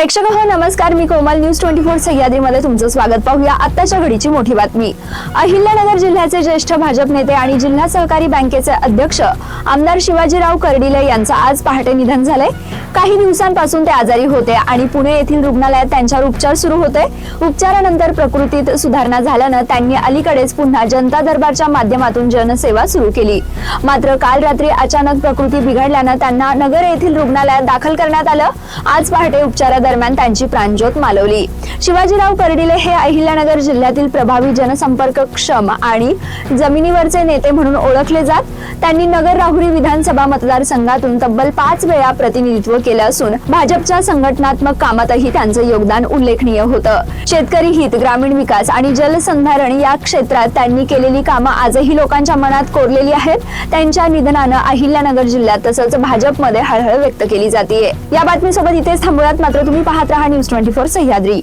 प्रेक्षक हो नमस्कार. मी कोमल. न्यूज ट्वेंटी फोर सह्याद्रीमध्ये तुमचं स्वागत. पाहूया आत्ताच्या घडीची मोठी बातमी. अहिल्यानगर जिल्ह्याचे ज्येष्ठ भाजप नेते आणि जिल्हा सहकारी बँकेचे अध्यक्ष आमदार शिवाजीराव कर्डिले यांचं आज पहाटे निधन झालंय. काही दिवसांपासून ते आजारी होते आणि पुणे येथील रुग्णालयात त्यांच्यावर उपचार सुरू होते. उपचारानंतर प्रकृतीत सुधारणा झाल्यानं त्यांनी अलीकडेच पुन्हा जनता दरबारच्या माध्यमातून जनसेवा सुरू केली. मात्र काल रात्री अचानक प्रकृती बिघडल्यानं त्यांना नगर येथील रुग्णालयात दाखल करण्यात आलं. आज पहाटे उपचारा दरम्यान त्यांची प्राणज्योत मालवली. शिवाजीराव कर्डिले हे अहिल्यानगर जिल्ह्यातील प्रभावी जनसंपर्क क्षम आणि जमिनीवरचे नेते म्हणून ओळखले जात. त्यांनी नगर राहुरी विधानसभा मतदारसंघातून तब्बल पाच वेळा प्रतिनिधित्व केलं असून भाजपच्या संघटनात्मक कामातही त्यांचं योगदान उल्लेखनीय होतं. शेतकरी हित ग्रामीण विकास आणि जलसंधारण या क्षेत्रात त्यांनी केलेली कामं आजही लोकांच्या मनात कोरलेली आहेत. त्यांच्या निधनानं अहिल्यानगर जिल्ह्यात तसंच भाजपमध्ये हळहळ व्यक्त केली जाते या बातमीसोबत इथेच थांबूयात. मात्र तुम्ही पाहत रहा न्यूज ट्वेंटी फोर सह्याद्री